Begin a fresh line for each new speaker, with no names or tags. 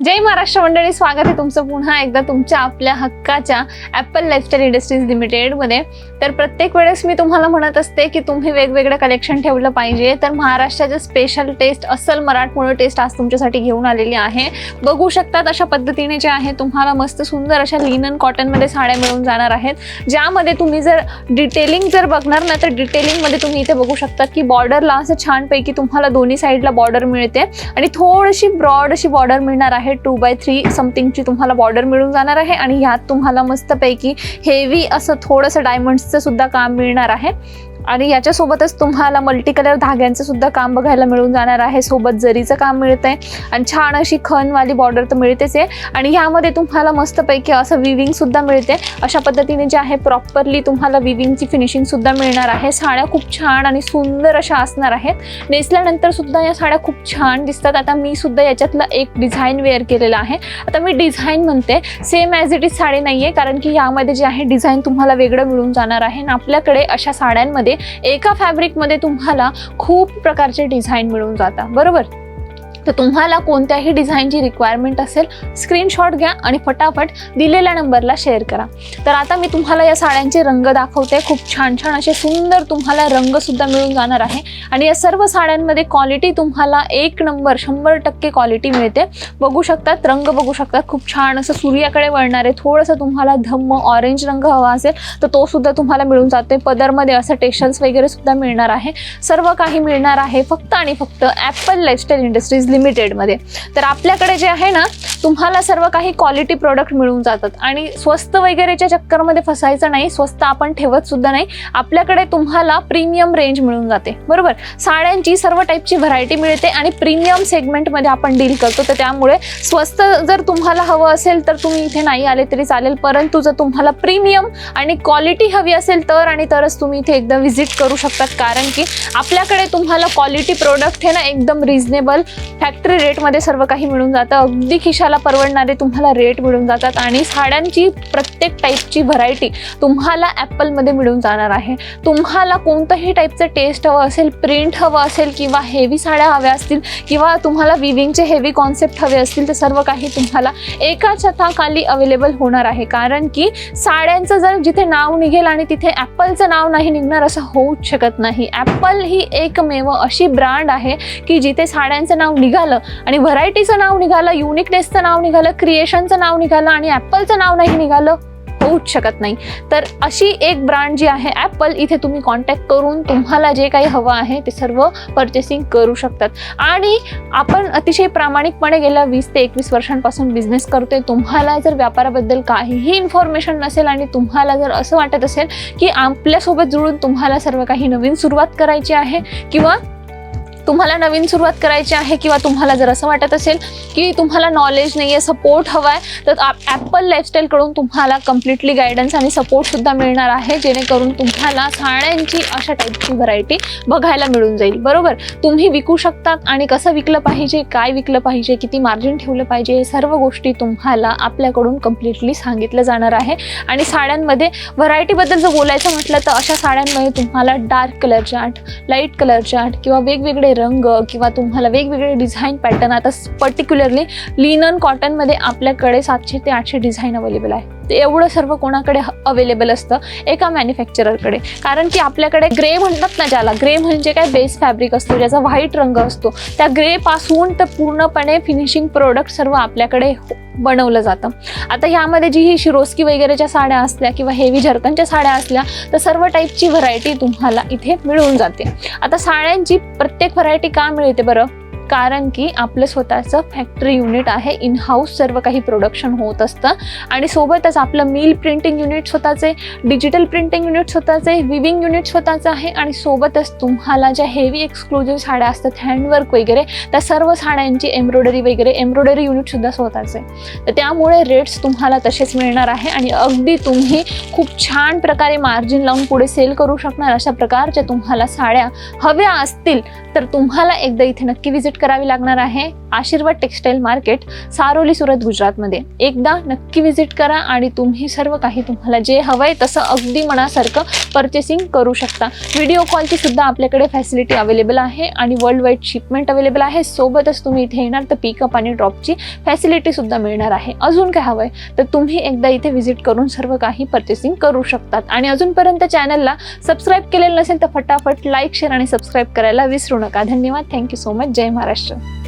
जय महाराष्ट्र मंडळी स्वागत आहे तुमचं पुन्हा एकदा तुमच्या आपल्या हक्काच्या ॲपल लाईफस्टाईल इंडस्ट्रीज लिमिटेडमध्ये तर प्रत्येक वेळेस मी तुम्हाला म्हणत असते की तुम्ही वेगवेगळं कलेक्शन ठेवलं पाहिजे. तर महाराष्ट्राचं स्पेशल टेस्ट अस्सल मराठमोळं टेस्ट आज तुमच्यासाठी घेऊन आलेली आहे. बघू शकतात अशा पद्धतीने जे आहे तुम्हाला मस्त सुंदर अशा लिनन कॉटनमध्ये साड्या मिळून जाणार आहेत. ज्यामध्ये तुम्ही जर डिटेलिंग जर बघणार ना तर डिटेलिंगमध्ये तुम्ही इथे बघू शकता की बॉर्डरला असं छानपैकी तुम्हाला दोन्ही साईडला बॉर्डर मिळते. आणि थोडीशी ब्रॉड अशी बॉर्डर मिळणार आहे. टू बाय थ्री समथिंगची तुम्हाला बॉर्डर मिळून जाणार आहे आणि ह्यात तुम्हाला मस्तपैकी हेवी असं थोडंसं डायमंड्सचं सुद्धा काम मिळणार आहे. आणि याच्यासोबतच तुम्हाला मल्टी कलर धाग्यांचं सुद्धा काम बघायला मिळून जाणार आहे. सोबत जरीचं काम मिळतंय आणि छान अशी खनवाली बॉर्डर तर मिळतेच आहे. आणि ह्यामध्ये तुम्हाला मस्तपैकी असं विविंग सुद्धा मिळते. अशा पद्धतीने जे आहे प्रॉपरली तुम्हाला विविंगची फिनिशिंग सुद्धा मिळणार आहे. साड्या खूप छान आणि सुंदर अशा असणार आहेत. नेसल्यानंतर सुद्धा या साड्या खूप छान दिसतात. आता मी सुद्धा याच्यातलं एक डिझाईन वेअर केलेलं आहे. आता मी डिझाईन म्हणते same as it is sari नाही आहे कारण की यामध्ये जे आहे डिझाईन तुम्हाला वेगळं मिळून जाणार आहे. आणि आपल्याकडे अशा साड्यांमध्ये एका फॅब्रिकमध्ये तुम्हाला खूप प्रकारचे डिझाईन मिळून जातात. बरोबर? तर तुम्हाला कोणत्याही डिझाईनची रिक्वायरमेंट असेल स्क्रीनशॉट घ्या आणि फटाफट दिलेल्या नंबरला शेअर करा. तर आता मी तुम्हाला या साड्यांचे रंग दाखवते. खूप छान छान असे सुंदर तुम्हाला रंगसुद्धा मिळून जाणार आहे. आणि या सर्व साड्यांमध्ये क्वालिटी तुम्हाला एक नंबर शंभर टक्के क्वालिटी मिळते. बघू शकतात रंग बघू शकतात. खूप छान असं सूर्याकडे वळणारे थोडंसं तुम्हाला धम्म ऑरेंज रंग हवा असेल तर तो सुद्धा तुम्हाला मिळून जाते. पदरमध्ये असं टेशन्स वगैरे सुद्धा मिळणार आहे. सर्व काही मिळणार आहे फक्त आणि फक्त ॲपल लाईफस्टाईल इंडस्ट्रीज लिमिटेडमध्ये. तर आपल्याकडे जे आहे ना तुम्हाला सर्व काही क्वालिटी प्रोडक्ट मिळून जातात. आणि स्वस्त वगैरेच्या चक्करमध्ये फसायचं नाही स्वस्त आपण ठेवत सुद्धा नाही. आपल्याकडे तुम्हाला प्रीमियम रेंज मिळून जाते. बरोबर? साड्यांची सर्व टाईपची व्हरायटी मिळते आणि प्रीमियम सेगमेंटमध्ये आपण डील करतो. तर त्यामुळे स्वस्त जर तुम्हाला हवं असेल तर तुम्ही इथे नाही आले तरी चालेल. परंतु जर तुम्हाला प्रीमियम आणि क्वालिटी हवी असेल तर आणि तरच तुम्ही इथे एकदा व्हिजिट करू शकतात. कारण की आपल्याकडे तुम्हाला क्वालिटी प्रोडक्ट हे ना एकदम रिझनेबल फॅक्टरी रेटमध्ये सर्व काही मिळून जातं. अगदी खिशाला परवडणारे तुम्हाला रेट मिळून जातात आणि साड्यांची प्रत्येक टाईपची व्हरायटी तुम्हाला ॲपलमध्ये मिळून जाणार आहे. तुम्हाला कोणतंही टाईपचं टेस्ट हवं असेल प्रिंट हवं असेल किंवा हेवी साड्या हव्या असतील किंवा तुम्हाला विविंगचे हेवी कॉन्सेप्ट हवे असतील तर सर्व काही तुम्हाला एका छताखाली अवेलेबल होणार आहे. कारण की साड्यांचं जर जिथे नाव निघेल आणि तिथे ॲपलचं नाव नाही निघणार असं होऊच शकत नाही. ॲपल ही एकमेव अशी ब्रँड आहे की जिथे साड्यांचं नाव निघालं आणि व्हरायटीचं नाव निघालं युनिकनेसचं नाव निघालं क्रिएशनचं नाव निघालं आणि ॲपलचं नाव नाही निघालं होऊच शकत नाही. तर अशी एक ब्रँड जी आहे ॲपल इथे तुम्ही कॉन्टॅक्ट करून तुम्हाला जे काही हवं आहे ते सर्व परचेसिंग करू शकतात. आणि आपण अतिशय प्रामाणिकपणे गेल्या वीस ते एकवीस वर्षांपासून बिझनेस करतोय. तुम्हाला जर व्यापाराबद्दल काहीही इन्फॉर्मेशन नसेल आणि तुम्हाला जर असं वाटत असेल की आपल्यासोबत जुळून तुम्हाला सर्व काही नवीन सुरुवात करायची आहे किंवा तुम्हाला नवीन सुरुवात करायची आहे किंवा तुम्हाला जर असं वाटत असेल की तुम्हाला नॉलेज नाही आहे सपोर्ट हवा आहे तर ॲपल लाईफस्टाईलकडून तुम्हाला कम्प्लिटली गायडन्स आणि सपोर्टसुद्धा मिळणार आहे. जेणेकरून तुम्हाला साड्यांची अशा टाईपची व्हरायटी बघायला मिळून जाईल. बरोबर? तुम्ही विकू शकता आणि कसं विकलं पाहिजे काय विकलं पाहिजे किती मार्जिन ठेवलं पाहिजे हे सर्व गोष्टी तुम्हाला आपल्याकडून कम्प्लिटली सांगितलं जाणार आहे. आणि साड्यांमध्ये व्हरायटीबद्दल जर बोलायचं म्हटलं तर अशा साड्यांमध्ये तुम्हाला डार्क कलरच्या आठ लाइट कलरच्या आठ किंवा वेगवेगळे रंग किंवा तुम्हाला वेगवेगळे डिझाईन पॅटर्न आता पर्टिक्युलरली लिनन कॉटनमध्ये आपल्याकडे सातशे ते आठशे डिझाईन अवेलेबल आहे. ते एवढं सर्व कोणाकडे अवेलेबल असतं? एका मॅन्युफॅक्चररकडे कारण की आपल्याकडे ग्रे म्हणतात ना ज्याला ग्रे म्हणजे काय? बेस फॅब्रिक असतो ज्याचा व्हाईट रंग असतो. त्या ग्रेपासून तर पूर्णपणे फिनिशिंग प्रोडक्ट सर्व आपल्याकडे हो- बनवलं जातं. आता ह्यामध्ये जी ही शिरोस्की वगैरेच्या साड्या असल्या किंवा हेवी झरकनच्या साड्या असल्या तर सर्व टाईपची व्हरायटी तुम्हाला इथे मिळून जाते. आता साड्यांची प्रत्येक व्हरायटी का मिळते बरं? कारण की आपलं स्वतःचं फॅक्टरी युनिट आहे. इन हाऊस सर्व काही प्रोडक्शन होत असतं. आणि सोबतच आपलं मिल प्रिंटिंग युनिट स्वतःचे डिजिटल प्रिंटिंग युनिट स्वतःचे विविंग युनिट स्वतःचं आहे. आणि सोबतच तुम्हाला ज्या हेवी एक्सक्लुझिव्ह साड्या असतात हँडवर्क वगैरे त्या सर्व साड्यांची एम्ब्रॉयडरी वगैरे एम्ब्रॉयडरी युनिटसुद्धा स्वतःचे. तर त्यामुळे रेट्स तुम्हाला तसेच मिळणार आहे. आणि अगदी तुम्ही खूप छान प्रकारे मार्जिन लावून पुढे सेल करू शकणार अशा प्रकारच्या तुम्हाला साड्या हव्या असतील तर तुम्हाला एकदा इथे नक्की करावी लागणार आहे आशीर्वाद टेक्सटाईल मार्केट सारोली सुरत गुजरातमध्ये. एकदा नक्की व्हिजिट करा आणि तुम्ही सर्व काही तुम्हाला जे हवंय तसं अगदी मनासारखं परचेसिंग करू शकता. व्हिडिओ कॉलची सुद्धा आपल्याकडे फॅसिलिटी अवेलेबल आहे आणि वर्ल्ड वाईड शिपमेंट अवेलेबल आहे. सोबतच तुम्ही इथे येणार तर पिकअप आणि ड्रॉपची फॅसिलिटी सुद्धा मिळणार आहे. अजून काय हवंय तर तुम्ही एकदा इथे व्हिजिट करून सर्व काही परचेसिंग करू शकतात. आणि अजूनपर्यंत चॅनलला सबस्क्राईब केलेलं नसेल तर फटाफट लाईक शेअर आणि सबस्क्राईब करायला विसरू नका. धन्यवाद. थँक्यू सो मच जय Question.